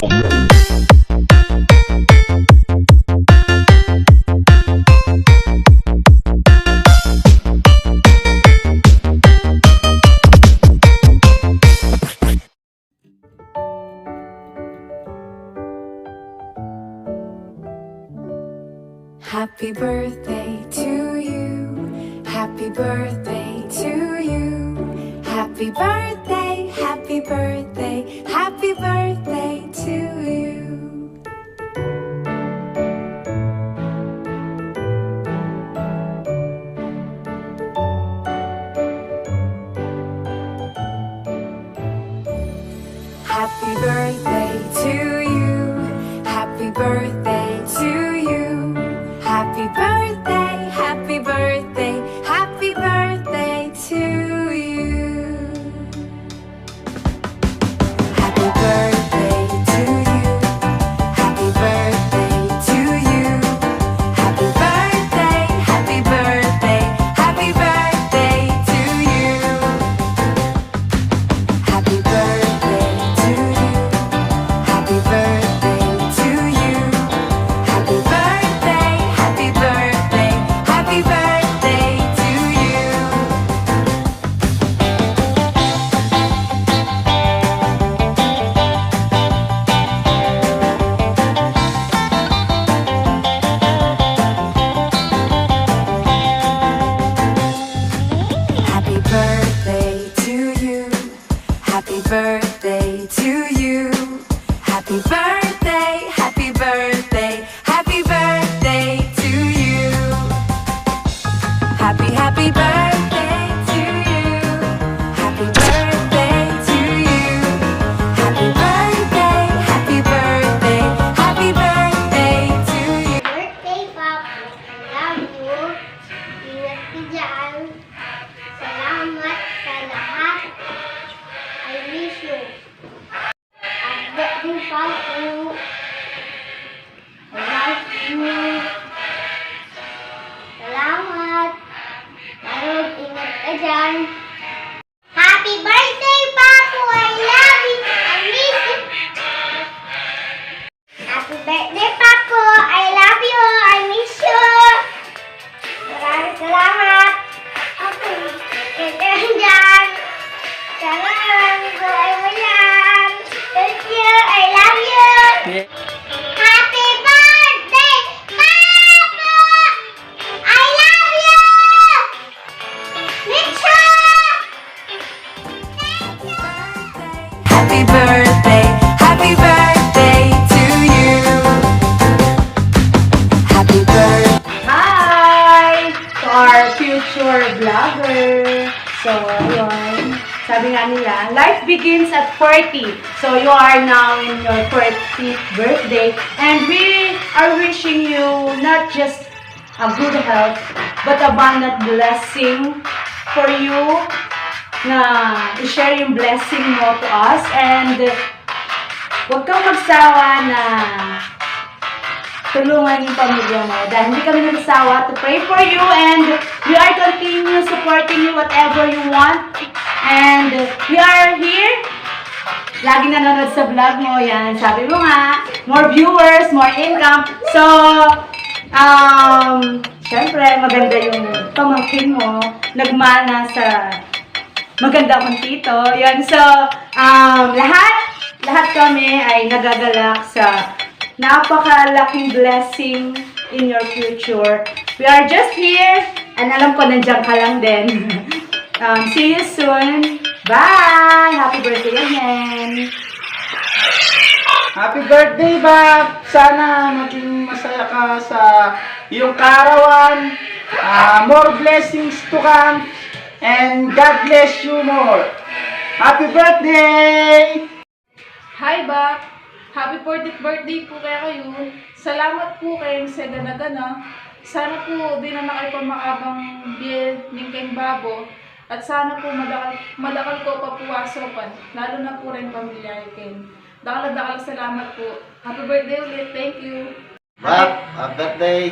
Happy Happy birthday to Sabi nga nila, life begins at 40. So, you are now in your 40th birthday. And we are wishing you not just a good health, but abundant blessing for you na i-share yung blessing mo to us. And huwag kang magsawa na tulungan yung pamilya mo. Dahil hindi kami nagsawa to pray for you and we are continue supporting you whatever you want. And we are here. Lagi nanonood sa vlog mo. Yan, sabi mo nga, more viewers, more income. So, um, syempre, maganda yung pamangkin mo. Nagmana sa maganda kong tito. Yan, so, um, lahat, lahat kami ay nagagalak sa napakalaking blessing in your future. We are just here, and alam ko nandiyan ka lang din. um, see you soon. Bye! Happy birthday again! Happy birthday, Bob! Sana maging masaya ka sa iyong kaarawan. Ah, more blessings to come. And God bless you more. Happy birthday! Hi, Bak! Happy 40th birthday po kaya kayo. Salamat po kayong sa gana-gana. Sana po di na na kayo pamakabang biyel ng kayong babo. At sana po madakal, madakal ko papuwasopan. Lalo na po rin pamilya Ken. Dakal na dakal salamat po. Happy birthday ulit. Thank you. Bob, happy birthday.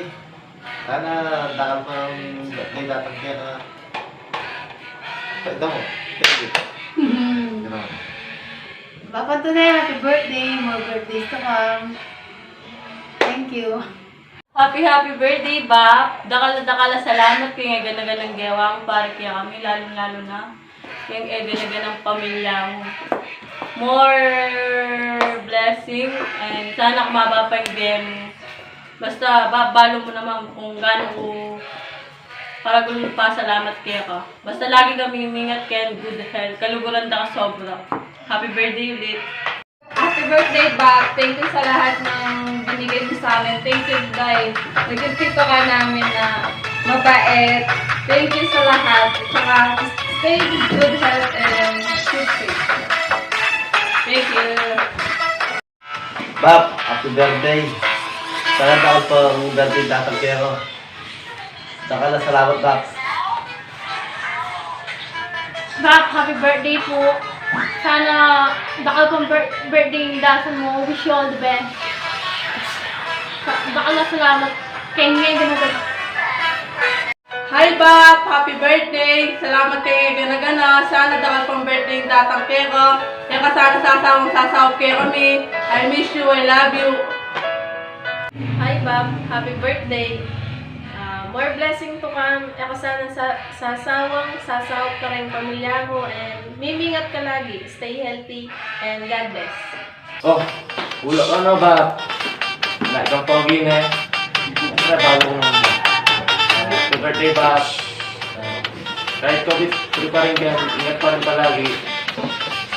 Sana dakal pa ang birthday datang kaya na. Ito mo. Thank you. Ganun. Papa Tunay, happy birthday. More birthdays to come. Thank you. Happy happy birthday, Bap! Dakal na dakal na salamat kay nga ganagan ng gewang para kaya kami, lalo-lalo na yung edinagan ng pamilya mo. More blessing and sana kumaba pa yung mo. Basta, babalo mo naman kung gaano ko para gulo pa salamat kaya ka. Basta lagi kami humingat kaya good health. Kaluguran ka sobra. Happy birthday ulit. Happy birthday, Bob. Thank you sa lahat ng binigay mo sa amin. Thank you, guys. Nagkikita ka namin na mabait. Thank you sa lahat. Tsaka, stay good health and keep safe. Thank you. Bab, happy birthday. Sana taon pa ang birthday tatang ko. Saka na salamat, Bab. Bak, happy birthday po. Sana dakal kong bir- birthday dasan mo. Wish you all the best. Dakal na salamat. Kaya ngayon ganagan. Hi Bob! Happy birthday! Salamat kay Gana-Gana. Sana dapat pang birthday yung datang keko. Kaya ka sana sasawang sasawag kay kami. I miss you, I love you. Hi Bob, happy birthday. More blessing to come. Ako sana sa sasawang, sasawag ka rin pamilya mo and mimingat ka lagi. Stay healthy and God bless. Oh, ulo ka na ba? Wala kang pogi na. Siyempre, bagong happy birthday ba? Uh, kahit COVID free pa rin ka, ingat pa rin palagi.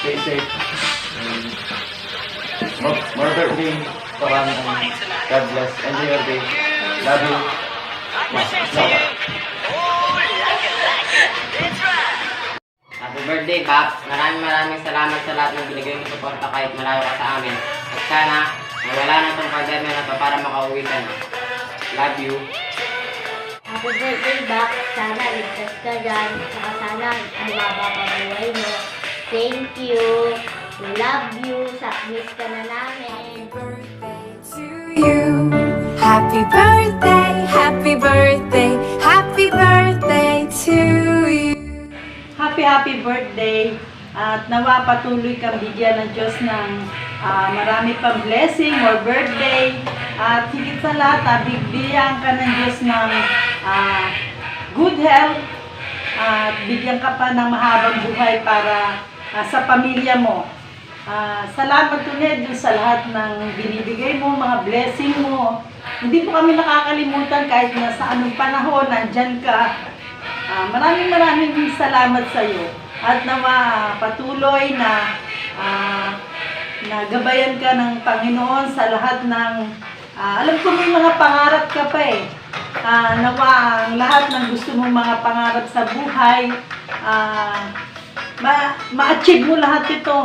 Stay safe. And more, birthday. God bless. Enjoy your day. Love you. Happy birthday, Paps. Maraming maraming salamat sa lahat ng binigay mo suporta kahit malayo ka sa amin. At sana, mawala na itong pandemya na to para makauwi ka na. Love you. Happy birthday, Bak. Sana ligtas ka dyan. Saka sana mababa pa buhay mo. Thank you. We love you. Sa miss ka na namin. to you. Happy birthday, happy birthday, happy birthday to you. Happy, happy birthday. At nawa patuloy kang bigyan ng Diyos ng ah, marami pang blessing or birthday. At higit sa lahat, ah, bigyan ka ng Diyos ng ah, good health. At bigyan ka pa ng mahabang buhay para ah, sa pamilya mo. Ah, salamat ulit sa lahat ng binibigay mo, mga blessing mo. Hindi po kami nakakalimutan kahit na sa anong panahon, nandyan ka. Ah, maraming maraming salamat sa iyo. At nawa patuloy na ah, nagabayan ka ng Panginoon sa lahat ng ah, alam ko may mga pangarap ka pa eh. Ah, nawa ang lahat ng gusto mong mga pangarap sa buhay ah, ma- ma-achieve mo lahat ito.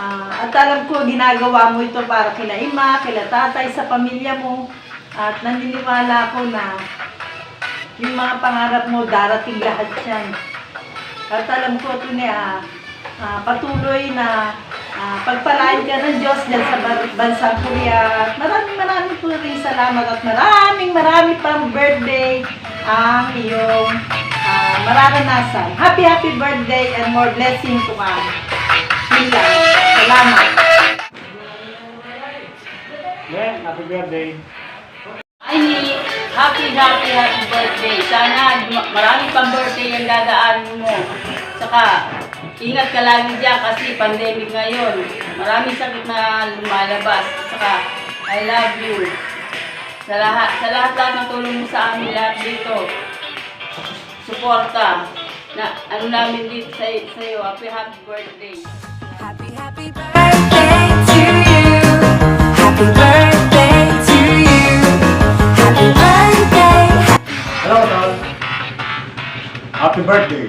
Ah, at alam ko, ginagawa mo ito para kila ima, kila tatay, sa pamilya mo. At naniniwala ko na yung mga pangarap mo, darating lahat yan. At alam ko ito niya, ah, patuloy na ah, pagpalain ka ng Diyos dyan sa bansang Korea. Maraming maraming po rin salamat at maraming maraming pang birthday ang iyong ah, mararanasan. Happy, happy birthday and more blessing to come. Lang. Salamat. Yeah, happy birthday. Ay, happy, happy, happy birthday. Sana ma- marami pang birthday yung dadaan mo. Saka, ingat ka lagi dyan kasi pandemic ngayon. Maraming sakit na lumalabas. Saka, I love you. Sa lahat, sa lahat lahat ng tulong mo sa amin lahat dito. Suporta. Na, ano namin dito sa, sa iyo. Happy, happy birthday. Hello, Tol. Happy birthday.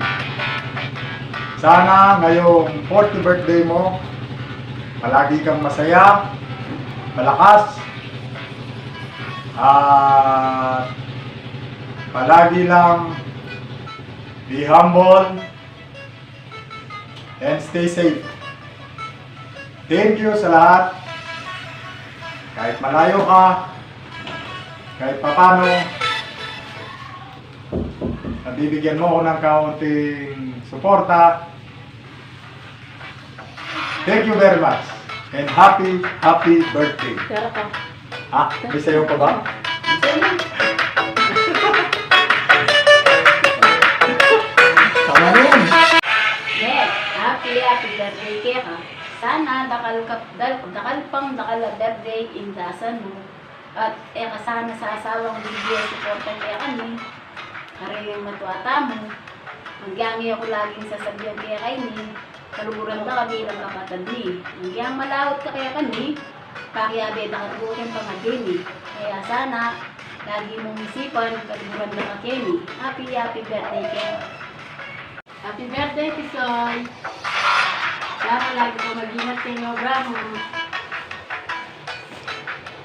Sana ngayong 40th birthday mo, palagi kang masaya, malakas, at palagi lang be humble and stay safe. Thank you sa lahat. Kahit malayo ka, kahit papano, nabibigyan mo ako ng kaunting suporta. Thank you very much. And happy, happy birthday. Pero ka. Ha? May sayo pa ba? Sama na yun. Yes, happy, happy birthday kaya ka. Sana dakal, ka, dakal pang dakal birthday in dasan mo. At eh kasana sa asawang bigyan suporta kaya kami. Kare yung matuata mo. Magyangi ako laging sasabihan kaya kay ni. Kaluguran ka kami ng kapatid ni. Magyang malawot ka kaya kami. Pakiyabe na katukin pa eh. Kaya sana, lagi mong isipan, kaluguran na ka Kenny. Happy, happy birthday kaya. Happy birthday, Tisoy! Sana lagi ka mag-ingat sa inyo, Bramo.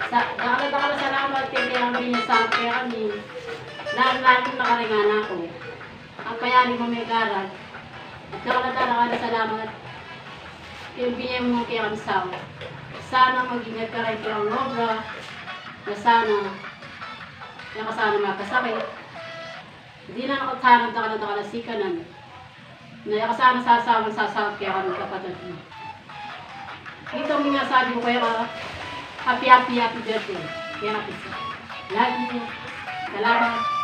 Sa, nakala-nakala salamat kay kaya kami niya sa kaya kami. Lahat-lahat yung nakaringan ako. Ang payali mo may garag. At nakala-nakala salamat yung binigyan mo kay kami sa Sana mag-ingat ka rin kay ang obra. Na sana, na sana makasakit. Hindi na na ka na nakalasikan na kasama sa asawa sa kaya kami kapatid mo. Ito ang mga sabi ko kaya ka, happy, happy, happy birthday. Kaya happy sa. You. Salamat.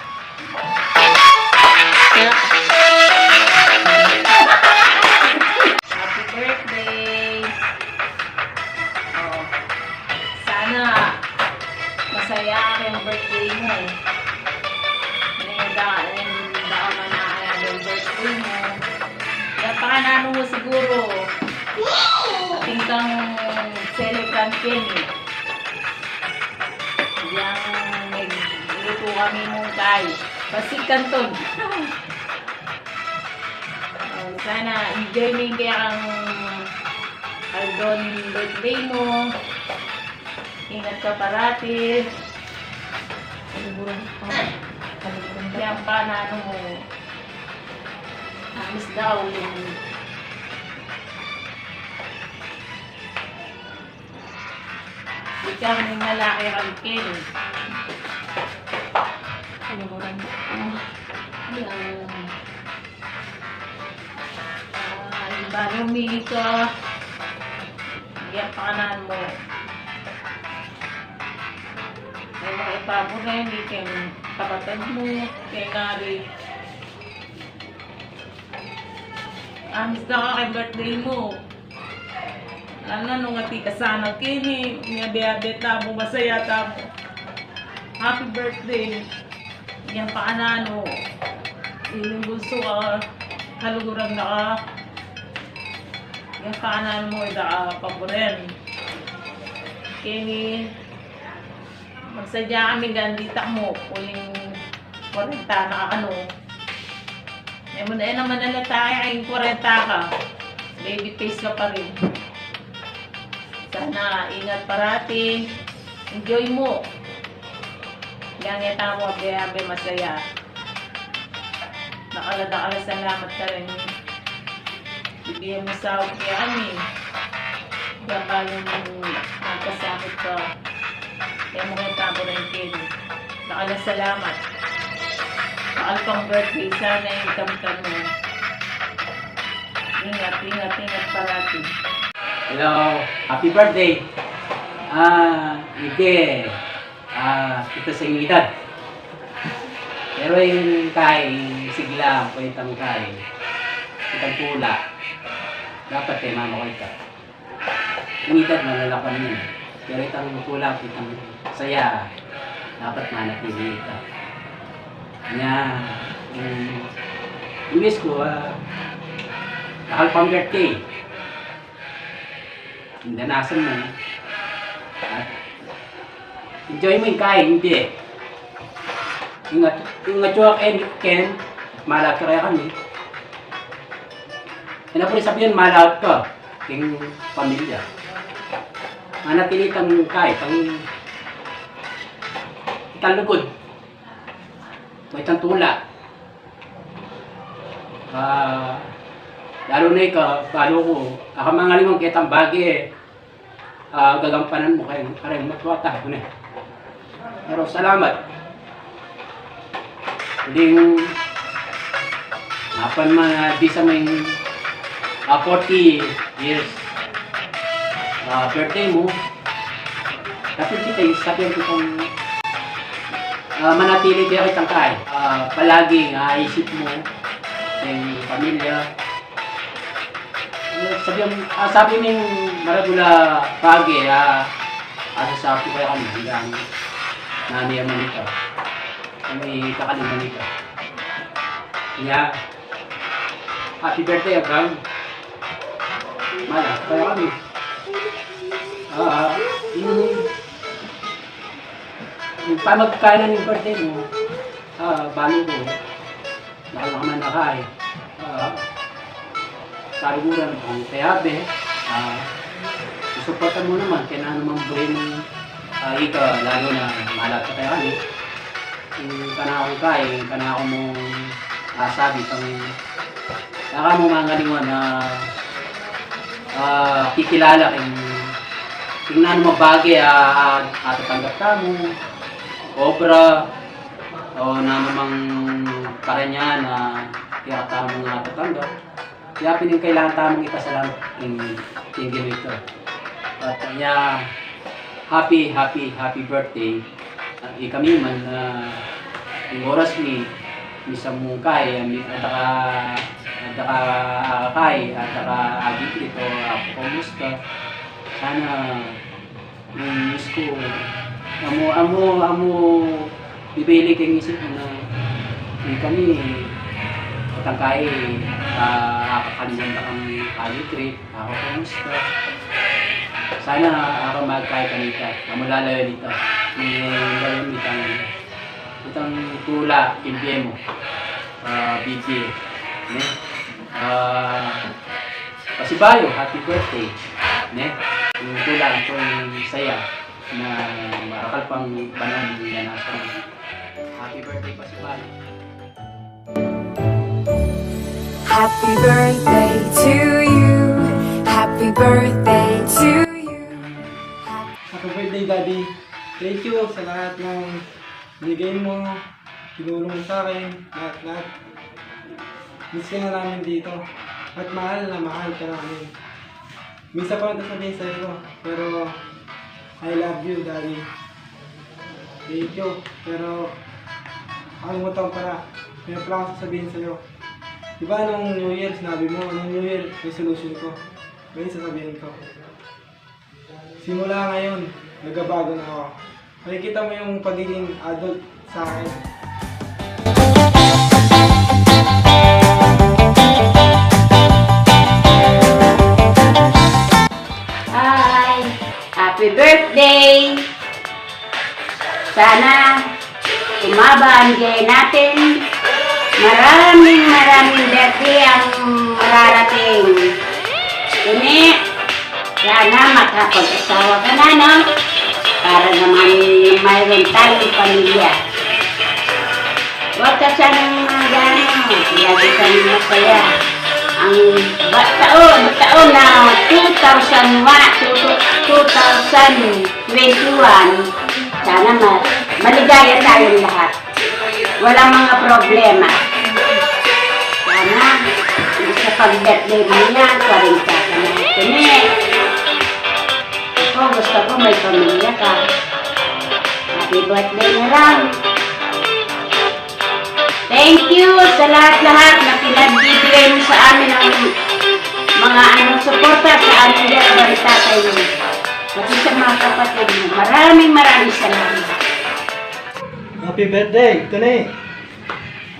Kay. Pasig kanton. Oh, sana enjoy mo yung kaya ang Aldon birthday mo. Ingat ka parati. Kaya pa na ano mo. Amis daw yung Ikaw yung malaki ang kin. Mo rin? Yan. Ay, bago umili ka. Mo. May mga ipapo na yun, hindi kayong kapatid mo, kay Nari. Amis na ka kay birthday mo. Ano nung ati ka sana kini, niya biyabe mo, masaya ta mo. Happy birthday. Yan pa anano. Iling bulso ka, kaluguran na ka. Yan pa anano mo, ida paboren. Kini, magsadya kami gandita mo, kuling 40 na ano. Eh mo eh naman nalataya ay 40 ka. Baby face ka pa rin. Sana ingat parati. Enjoy mo. Yan nga mo, biyabe masaya. Nakala-nakala salamat ka rin. Bibigyan mo sa kaya kami. Yung nagkasakit ka. Kaya mo kita mo rin kin. Nakala salamat. Nakal pang birthday, sana yung kamtan mo. Ingat, ingat, ingat parati. Hello, happy birthday. Ah, hindi. Ah, ito sa inyong edad. Pero yung kay sigla, o itang kay, itang pula, dapat kay mama ko ito. Yung edad, malalapan yun. Pero itang pula, itang saya, dapat manatili ito. Kanya, yung miss ko, ah, kahal pang birthday. Danasan mo. At enjoy mo yung kain, hindi. Yung at yung atsuak and ken, malat ka kaya kami. Ano po rin sabihin, malaot ka. King pamilya. Manatili kang kahit, ang itang lugod. Itang tula. Ah, lalo na ikaw, lalo ko, ako mga limang kitang bagi, ah, gagampanan mo kayo, karang matwata ko na. Pero salamat. Huling, napan mga di sa may ah, 40 years ah, birthday mo, dapat kita sabihin ko kung ah, manatili kaya kitang kahit. Ah, palaging aisip mo sa iyong pamilya. Ah, Sabi ah, sabi ng maragula pagi, ah, asa sa ako kaya kami hanggang nani ang manita. Kami kakaling manita. Kaya, happy birthday, Abraham. Mala, kaya kami. Ah, yung, yung pa magkailan ng birthday mo, ah, balo ko, dahil naman nakain. Ah, Karuguran ang kayabe, ah, susuportan mo naman, kaya na naman buhin ah, ika, lalo na malat ka kaya kami. Yung kanakong kay, kanakong mo ah, sabi pang Saka mo mga ngalingon na ah, kikilala kay tingnan mo bagay ah, at tanggap ka mo obra o na namang karanya na kaya ka mo nga tatanggap kaya pining kailangan tamang ipasalamat yung tingin ito at kanya happy happy happy birthday. At kami man na yung oras ni misang mong kay at saka at saka akakay at saka agit ito ako kumusta sana yung miss ko amo amo amo bibili kang isip na hindi kami katangkay uh, kakalimutan kang kali trip. Ako kumusta sana ako magkay kanita amo lalayo dito gawin itang itang tula kimbiye mo uh, BJ ne ah Pasibayo, happy birthday. Ne? Yung tulang itong saya na marakal pang panahon na nasa Happy birthday, Pasibayo. Happy birthday to you. Happy birthday Daddy. Thank you sa lahat ng binigay mo, tinulong sa akin, lahat-lahat. Miss ka na namin dito. At mahal na mahal ka namin. Minsan pa ito sabihin sa iyo, pero I love you, Daddy. Thank you. Pero nakalimutan ko pala. May pala akong sasabihin sa iyo. Di ba nung New Year, sinabi mo, anong New Year resolution ko? Ngayon sasabihin ko. Simula ngayon, nagbabago na ako. Makikita mo yung pagiging adult sa akin. Hi! Happy birthday! Sana umaba ang natin. Maraming maraming birthday ang mararating. Kuni, sana makapag-asawa ka na, no? Para naman mayroon tayong pamilya. Huwag ka sanang magano, lagi kang masaya. Ang taon, taon na 2001, 2021, sana ma maligaya tayong lahat. Walang mga problema. Sana, sa pag-birthday mo yan, 40 ka na kami. Ako, gusto ko may pamilya ka. Happy birthday na lang. Thank you sa lahat-lahat na pinagbibigay mo sa amin ng mga anong suporta sa aming Diyos Barita kayo. Pati sa mga kapatid mo. Maraming maraming salamat. Happy birthday, eh.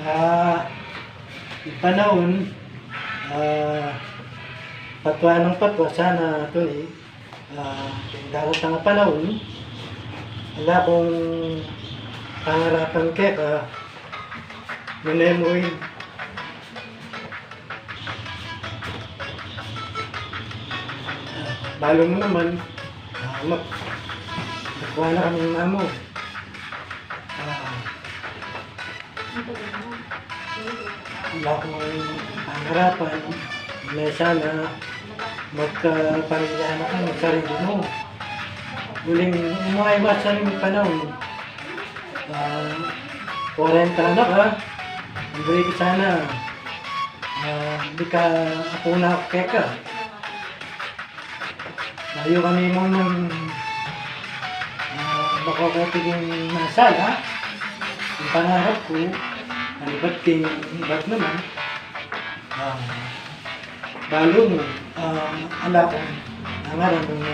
Ah, yung panahon, ah, patwa ng patwa, sana ito Ah, darating ang panahon, wala kong pangarapan kaya ka, memory. Balo mo naman, ah, mag, magkuha na kami ng amo. Ah, wala akong pangarapan na sana magkapamilya na ka, magsarili mo. Huling umaiwasan yung panahon. Ah, 40 na ka, hindi ka sana ah, hindi ka ako na keka. Layo kami mo ng uh, baka yung nasala. Ang pangarap ko, ang iba't king, iba't naman, uh, balo mo, uh, ala ko, nangaran ng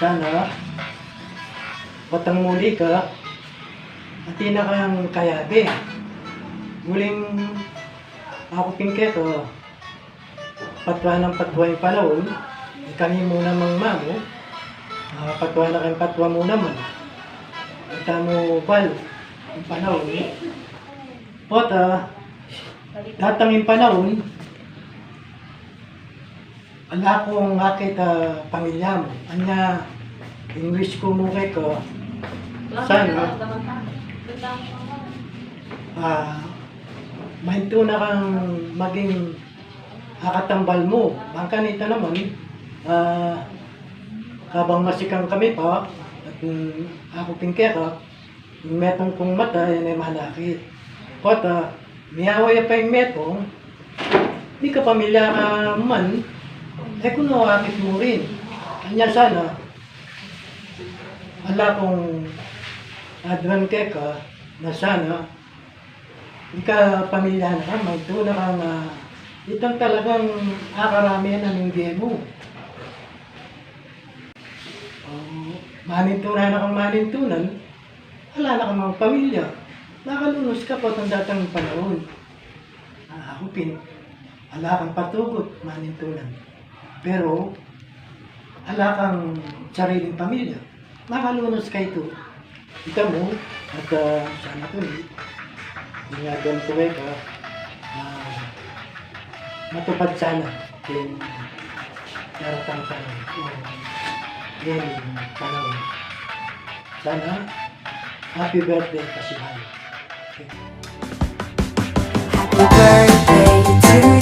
sana, patang muli ka, at kang kayabe. Muling ako pingke ko, patwa ng patwa yung panahon, kami muna mang mamo, uh, patwa na kayong patwa mo naman. At mo bal, yung panahon. Pota, datang yung panahon, ala kong akit uh, pamilya mo. Anya, English ko mo kay ko, sana, ah, mainto na kang maging akatambal mo. Ang kanita naman, ah, kabang masikang kami pa, at mm, ako pingkera, yung metong kong mata, yan ay malaki. Kota, miyaway pa yung metong, di ka pamilya ka man, eh kung nawakit mo rin. Kanya sana, ala kong advan ka na sana, di ka pamilya na ka, magtuna ka nga, itang talagang akaramihan ng hindi mo. Oh, manintunan na kang manintunan, wala na kang mga pamilya. Nakalunos ka pa itong datang panahon. Ah, ako pin, ala kang patugot, manintunan. Pero, ala kang sariling pamilya. Nakalunos ka ito. Kita mo, at uh, sana ko eh, ingagan ko eh ka, ah, matupad sana yung. O, yan yung panahon. Sana, happy birthday, Kasibayo. Happy birthday